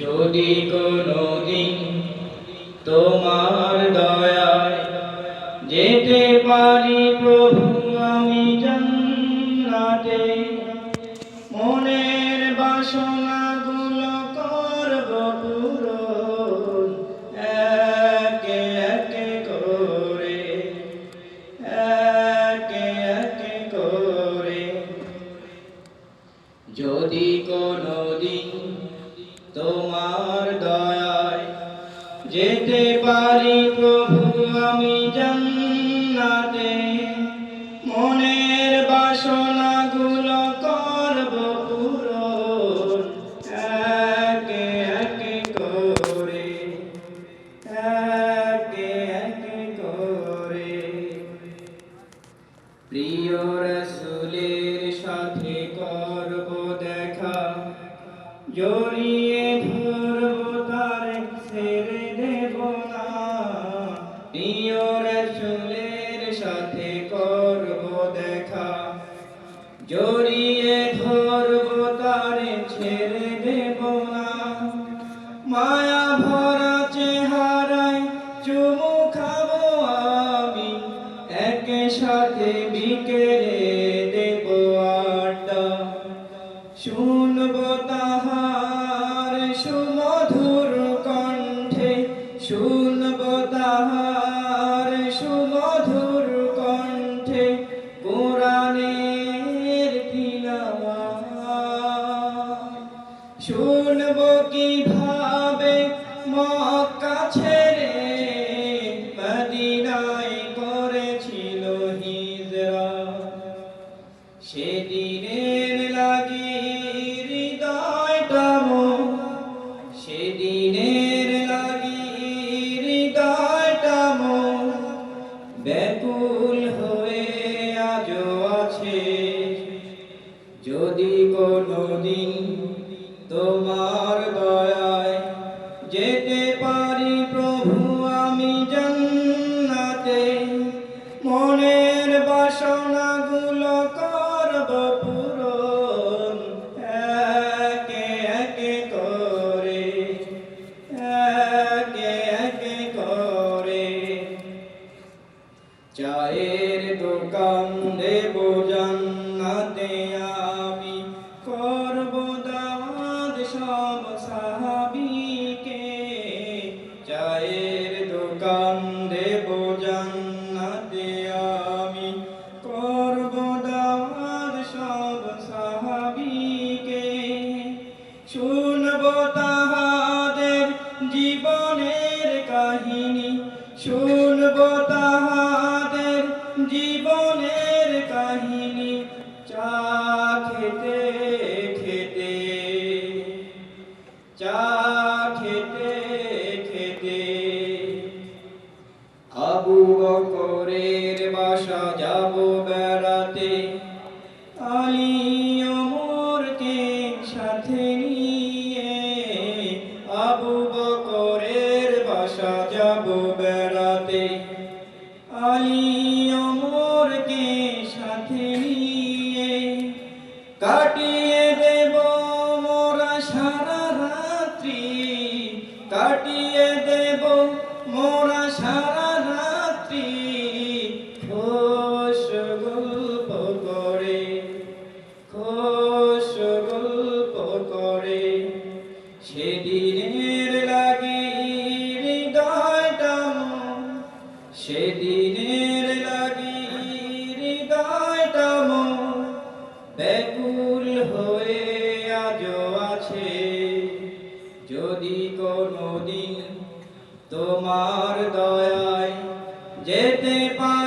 যদি কোনো দিন তোমার দয়ায় যেতে পারি প্রভু, আমি জান্নাতে মনের করব পূরণ। যদি কোনো যেতে পারি প্রভু, আমি জান্নাতে। মনের বাসনাগুলো করব পূরণ। একে একে করে, একে একে করে। প্রিয় রসুলের সাথে করব দেখা, জড়িয়ে ধরব জড়িয়ে ধরব তার ছেড়ে দেব না। মায়া ভরা চেহারায় চুমু খাব আমি। একে সাথে বিকেলে দেব আড্ডা। শুনব কীভাবে? মক্কা ছেড়ে মদিনায় করেছিল হিজরা। সেদিনের লাগি হৃদয়টা সেদিনের লাগি হৃদয়টা ব্যাকুল হয়ে আজও আছে। যদি কোনো দিন তোমার দয়ায় যেতে পারি প্রভু, আমি জান্নাতে। মনের বাসনাগুলো করব পূরণ একে একে করে, একে একে করে। চায়ের দোকান দেব জান্নাতে আমি কাহিনী শুনব তাহাদের জীবনের কাহিনী। চা খেতে খেতে চা নিয়ে কাটিয়ে দেব মোরা সারা রাত্রি। কাটিয়ে দেব মোরা সারা রাত্রি। খোশ গল্প করে, খোশ গল্প করে। সেদিনের লাগি হৃদয়টা সেদিনের লাগি যদি কোনো দিন তোমার দয়ায় যেতে পারি